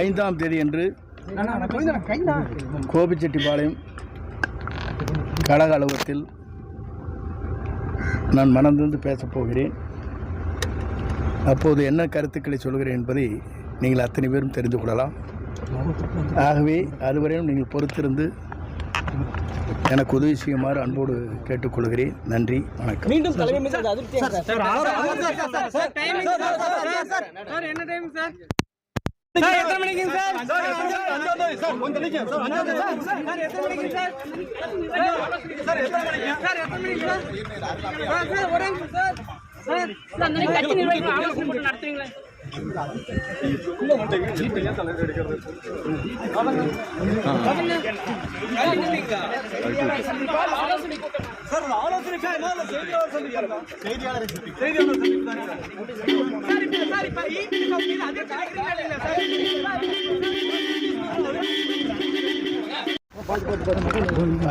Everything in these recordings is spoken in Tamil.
ஐந்தாம் தேதி என்று கோபிச்செட்டிப்பாளையம் கழக அலுவலகத்தில் நான் மனந்திருந்து பேசப் போகிறேன். அப்போது என்ன கருத்துக்களை சொல்கிறேன் என்பதை நீங்கள் அத்தனை பேரும் தெரிந்து கொள்ளலாம். ஆகவே அதுவரையும் நீங்கள் பொறுத்திருந்து எனக்கு உதவி செய்யுமாறு அன்போடு கேட்டுக்கொள்கிறேன் நன்றி வணக்கம் மீண்டும் போட்டு நடத்துறீங்களே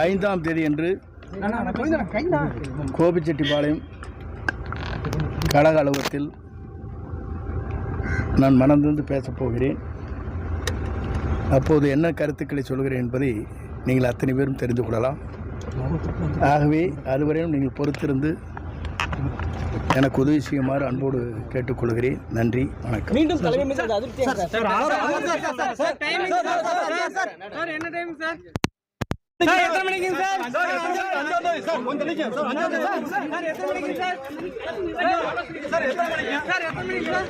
ஐந்தாம் தேதி என்று கோபிச்செட்டிப்பாளையம் கழக அலுவலகத்தில் நான் மனந்திருந்து பேசப் போகிறேன். அப்போது என்ன கருத்துக்களை சொல்கிறேன் என்பதை நீங்கள் அத்தனை பேரும் தெரிந்து கொள்ளலாம் ஆகவே அதுவரையும் நீங்கள் பொறுத்திருந்து எனக்கு உதவி செய்யுமாறு அன்போடு கேட்டுக்கொள்கிறேன் நன்றி வணக்கம் மீண்டும் தலைமை மீது அது அதிருப்தியா sir sir timing sir sir sir sir என்ன டைம் சார் சார் எத்தனை மணிக்கு சார் சார் எத்தனை மணிக்கு சார் சார் எத்தனை மணிக்கு சார் எத்தனை மணிக்கு சார்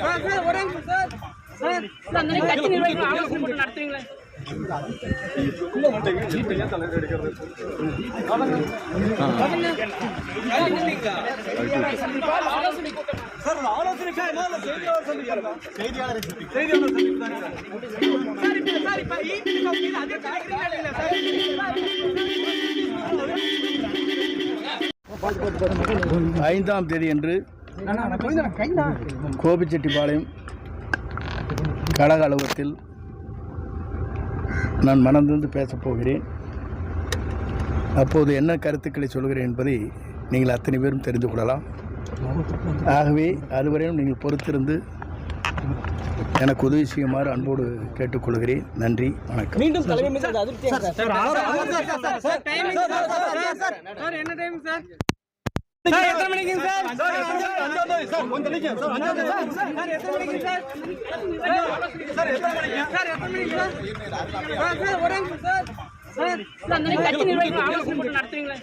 சார் சார் ஒரே நிமிஷம் சார் சார் அந்த அன்னைக்கு கட்சி நிர்வாகிகள் ஆலோசனை போட்டு நடத்துறீங்களே ஐந்தாம் தேதி என்று கோபிச்செட்டிப்பாளையம் கழக அலுவலகத்தில் நான் மனந்திருந்து பேசப் போகிறேன் அப்போது என்ன கருத்துக்களை சொல்கிறேன் என்பதை நீங்கள் அத்தனை பேரும் தெரிந்து கொள்ளலாம் ஆகவே அதுவரையும் நீங்கள் பொறுத்திருந்து எனக்கு உதவி செய்யுமாறு அன்போடு கேட்டுக்கொள்கிறேன் நன்றி வணக்கம் மீண்டும் தலைமை சார் சார் எத்தனை மணிக்கு சார்? எத்தனை மணிக்கு sir? Sir sir. Sir sir கட்சி நிர்வாகிகள் ஆலோசனை போட்டு நடத்துறீங்களே?